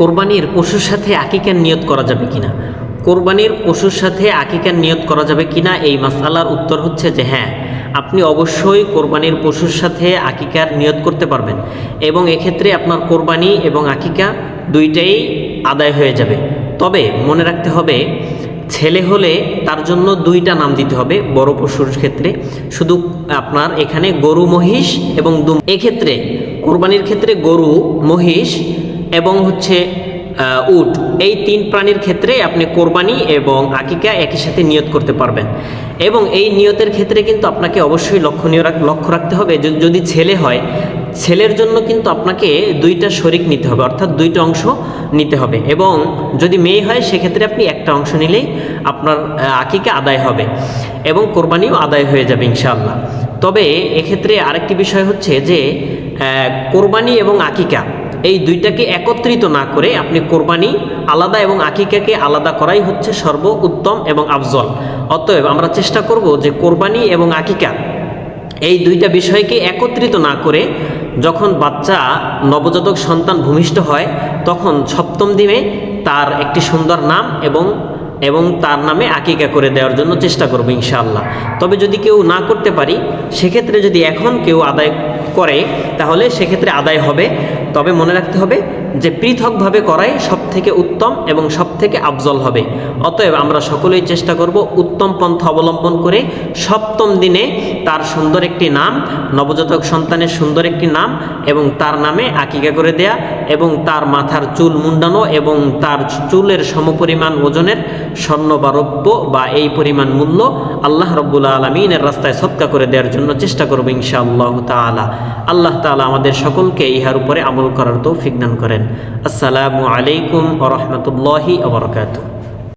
কোরবানির পশুর সাথে আকিকার নিয়ত করা যাবে কিনা? কোরবানির পশুর সাথে আকিকার নিয়ত করা যাবে কিনা? এই মাসালার উত্তর হচ্ছে যে হ্যাঁ আপনি অবশ্যই কোরবানির পশুর সাথে আকিকার নিয়ত করতে পারবেন এবং এক্ষেত্রে আপনার কোরবানি এবং আকিকা দুইটাই আদায় হয়ে যাবে। তবে মনে রাখতে হবে, ছেলে হলে তার জন্য দুইটা নাম দিতে হবে বড় পশুর ক্ষেত্রে। শুধু আপনার এখানে গরু, মহিষ এবং দুম এক্ষেত্রে, কোরবানির ক্ষেত্রে গরু, মহিষ এবং হচ্ছে উট। এই তিন প্রাণীর ক্ষেত্রে আপনি কোরবানি এবং আকিকা একই সাথে নিয়ত করতে পারবেন। এবং এই নিয়তের ক্ষেত্রে কিন্তু আপনাকে অবশ্যই লক্ষণীয় লক্ষ্য রাখতে হবে। যদি ছেলে হয়, ছেলের জন্য কিন্তু আপনাকে দুইটা শরিক নিতে হবে, অর্থাৎ দুইটা অংশ নিতে হবে। এবং যদি মেয়ে হয়, সেক্ষেত্রে আপনি একটা অংশ নিলেই আপনার আকিকা আদায় হবে এবং কোরবানিও আদায় হয়ে যাবে ইনশাআল্লাহ। তবে এক্ষেত্রে আরেকটি বিষয় হচ্ছে যে কোরবানি এবং আকিকা এই দুইটাকে একত্রিত না করে আপনি কোরবানি আলাদা এবং আকিকাকে আলাদা করাই হচ্ছে সর্ব উত্তম এবং আফজল। অতএব আমরা চেষ্টা করব যে কোরবানি এবং আকিকা এই দুইটা বিষয়কে একত্রিত না করে যখন বাচ্চা, নবজাতক সন্তান ভূমিষ্ঠ হয়, তখন সপ্তম দিনে তার একটি সুন্দর নাম এবং এবং তার নামে আকিকা করে দেওয়ার জন্য চেষ্টা করব ইনশাআল্লাহ। তবে যদি কেউ না করতে পারি, সেক্ষেত্রে যদি এখন কেউ আদায় করে, তাহলে সেক্ষেত্রে আদায় হবে। তবে মনে রাখতে হবে যে পৃথকভাবে করাই সব থেকে উত্তম এবং সব থেকে আফজল হবে। অতএব আমরা সকলেই চেষ্টা করব উত্তম পন্থা অবলম্বন করে সপ্তম দিনে তার সুন্দর একটি নাম, নবজাতক সন্তানের সুন্দর একটি নাম এবং তার নামে আকিকা করে দেয়া এবং তার মাথার চুল মুন্ডানো এবং তার চুলের সমপরিমাণ ওজনের স্বর্ণ বা রৌপ্য বা এই পরিমাণ মূল্য আল্লাহ রব্বুল আলমিনের রাস্তায় সৎকা করে দেওয়ার জন্য চেষ্টা করব ইনশাআল্লাহ তালা আল্লাহ তালা আমাদের সকলকে ইহার উপরে আমল করার তৌফিক দান করেন। আসসালামু আলাইকুম ওরহমতুল্লাহি আবরকাত